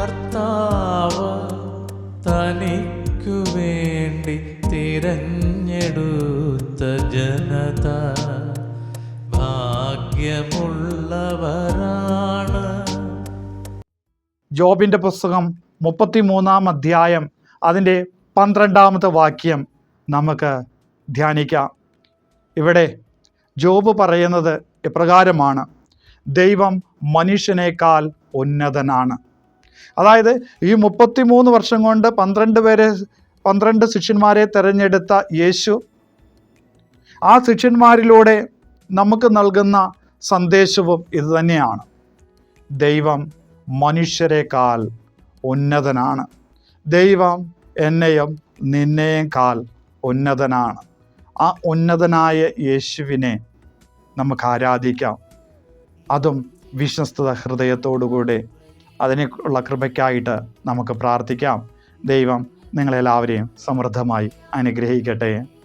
കർത്താവ് തനിക്കു വേണ്ടി തിരഞ്ഞെടുത്ത ജനത ഭാഗ്യമുള്ളവരാണ്. ജോബിന്റെ പുസ്തകം മുപ്പത്തിമൂന്നാം അധ്യായം അതിന്റെ പന്ത്രണ്ടാമത്തെ വാക്യം നമുക്ക് ധ്യാനിക്കാം. ഇവിടെ ജോബ് പറയുന്നത് ഇപ്രകാരമാണ്. ദൈവം മനുഷ്യനേക്കാൾ ഉന്നതനാണ്. അതായത് ഈ മുപ്പത്തിമൂന്ന് വർഷം കൊണ്ട് പന്ത്രണ്ട് പേരെ പന്ത്രണ്ട് ശിഷ്യന്മാരെ തിരഞ്ഞെടുത്ത യേശു ആ ശിഷ്യന്മാരിലൂടെ നമുക്ക് നൽകുന്ന സന്ദേശവും ഇതുതന്നെയാണ്. ദൈവം മനുഷ്യരെക്കാൾ ഉന്നതനാണ്. ദൈവം എന്നെയും നിന്നെയും കാൽ ഉന്നതനാണ്. ആ ഉന്നതനായ യേശുവിനെ നമുക്ക് ആരാധിക്കാം. അതും വിശ്വസ്തത ഹൃദയത്തോടുകൂടി അതിനുള്ള കൃപയ്ക്കായിട്ട് നമുക്ക് പ്രാർത്ഥിക്കാം. ദൈവം നിങ്ങളെല്ലാവരെയും സമൃദ്ധമായി അനുഗ്രഹിക്കട്ടെ.